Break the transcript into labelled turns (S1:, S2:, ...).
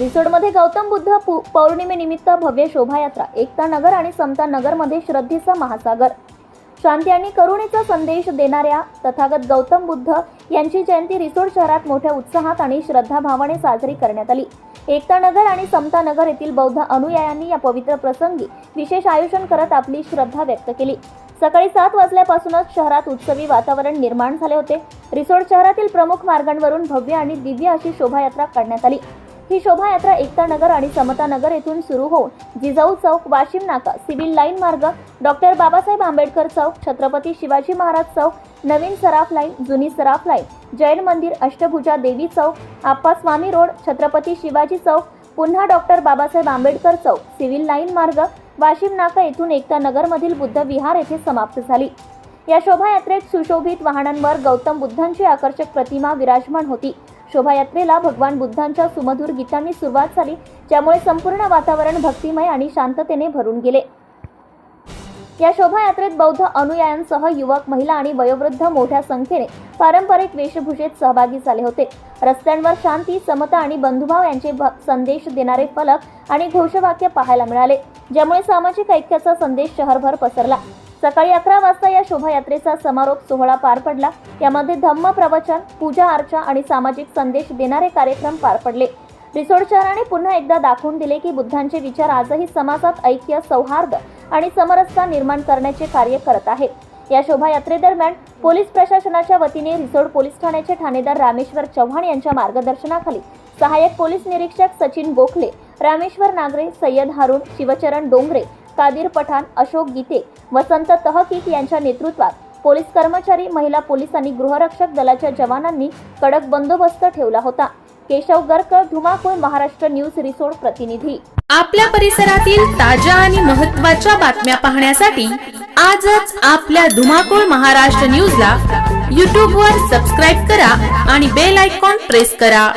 S1: रिसोडमध्ये गौतम बुद्ध पु- पौर्णिमेनिमित्त भव्य शोभायात्रा एकता नगर आणि समता नगरमध्ये श्रद्धेचा महासागर. शांती आणि करुणेचा संदेश देणाऱ्या तथागत गौतम बुद्ध यांची जयंती रिसोड शहरात मोठ्या उत्साहात आणि श्रद्धाभावाने साजरी करण्यात आली. एकता नगर आणि समता नगर येथील बौद्ध अनुयायांनी या पवित्र प्रसंगी विशेष आयोजन करत आपली श्रद्धा व्यक्त केली. सकाळी सात वाजल्यापासूनच शहरात उत्सवी वातावरण निर्माण झाले होते. रिसोड शहरातील प्रमुख मार्गांवरून भव्य आणि दिव्य अशी शोभायात्रा काढण्यात आली. ही शोभायात्रा एकता नगर आणि समता नगर येथून सुरू होऊन Jijau Chowk Washim Naka civil line Marg doctor Babasaheb Ambedkar Chowk Chhatrapati Shivaji Maharaj Chowk नवीन सराफ लाईन जुनी सराफ लाईन जैन मंदिर अष्टभुजा देवी चौक आप्पास्वामी रोड छत्रपती शिवाजी चौक पुन्हा doctor Babasaheb Ambedkar Chowk civil line Marg Washim Naka येथून एकता नगरमधील बुद्ध विहार येथे समाप्त झाली. या शोभायात्रेत सुशोभित वाहनांवर गौतम बुद्धांची आकर्षक प्रतिमा विराजमान होती. शोभायात्रेला भगवान बुद्धांच्या सुमधुर गीतांनी सुरुवात झाली ज्यामुळे संपूर्ण वातावरण भक्तिमय आणि शांततेने भरून गेले. या शोभायात्रेत बौद्ध अनुयायांसह युवक महिला आणि वयोवृद्ध मोठ्या संख्येने पारंपरिक वेशभूषेत सहभागी झाले होते. रस्त्यांवर शांती समता आणि बंधुभाव यांचे संदेश देणारे फलक आणि घोषवाक्य पाहायला मिळाले ज्यामुळे सामाजिक ऐक्याचा संदेश शहरभर पसरला. सकाळी अकरा वाजता या शोभायात्रेचा समारोप सोहळा पार पडला. यामध्ये धम्म प्रवचन पूजा अर्चा आणि सामाजिक संदेश देणारे कार्यक्रम पार पडले. रिसोड शहराने पुन्हा एकदा दाखवून दिले की बुद्धांचे विचार आजही समाजात ऐक्य सौहार्द आणि समरसता निर्माण करण्याचे कार्य करत आहेत. या शोभायात्रेदरम्यान पोलीस प्रशासनाच्या वतीने रिसोड पोलीस ठाण्याचे ठाणेदार रामेश्वर चव्हाण यांच्या मार्गदर्शनाखाली सहाय्यक पोलीस निरीक्षक सचिन गोखले रामेश्वर नागरे सय्यद हारून शिवचरण डोंगरे कादीर पठाण अशोक गीते वसंत तहकीक यांच्या नेतृत्वात पोलीस कर्मचारी महिला पोलीस आणि गृहरक्षक दलाच्या जवानांनी कडक बंदोबस्त ठेवला होता. केशव गरकर धुमाकूळ महाराष्ट्र न्यूज रिसोड प्रतिनिधी.
S2: आपल्या परिसरातील ताज्या आणि महत्त्वाच्या बातम्या पाहण्यासाठी आजच आपल्या धुमाकूळ महाराष्ट्र न्यूजला यूट्यूबवर सबस्क्राईब करा आणि बेल आयकॉन प्रेस करा.